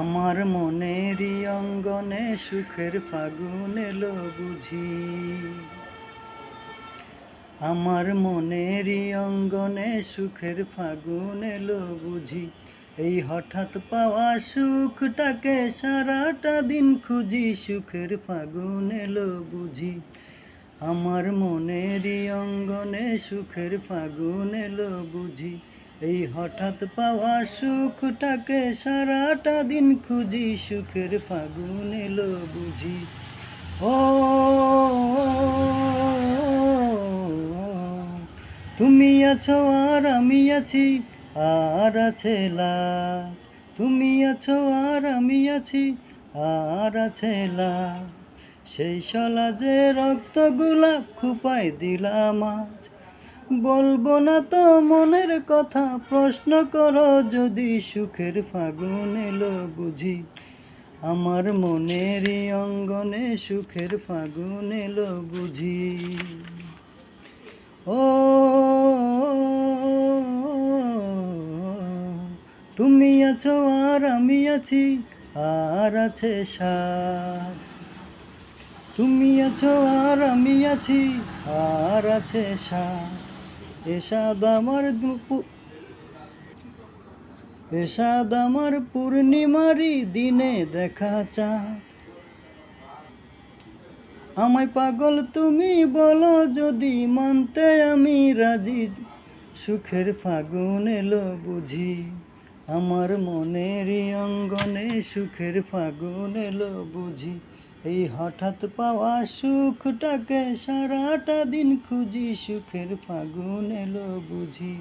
আমার মনেরই অঙ্গনে সুখের ফাগুন এলো বুঝি। আমার মনেরই অঙ্গনে সুখের ফাগুন এলো বুঝি। এই হঠাৎ পাওয়া সুখটাকে সারাটা দিন খুঁজি, সুখের ফাগুন এলো বুঝি। আমার মনেরই অঙ্গনে সুখের ফাগুন এলো বুঝি। এই হঠাৎ পাওয়া সুখটাকে সারাটা দিন খুঁজি, সুখের ফাগুন এলো বুঝি। ও, তুমি আছো আর আমি আছি, আর আছে লাজ। তুমি আছো আর আমি আছি, আর আছে লাজ। সেই সলা যে রক্ত গোলাপ খুপাই দিলাম আজ বলব না তো মনের কথা, প্রশ্ন করো যদি সুখের ফাগুন এলো বুঝি। আমার মনেরই অঙ্গনে সুখের ফাগুন এলো বুঝি। ও, তুমি আছো আর আমি আছি, আর আছে সাথ তুমি আছো আর আমি আছি, আর আছে সাথ এসাদ আমার এসাদ পূর্ণিমারি দিনে দেখা চাঁদ। আমায় পাগল তুমি বলো যদি মানতে আমি রাজি, সুখের ফাগুন এলো বুঝি। আমার মনেরই অঙ্গনে সুখের ফাগুন এলো বুঝি। এই হঠাৎ পাওয়া সুখটাকে সারাটা দিন খুঁজি সুখের ফাগুন এলো বুঝি।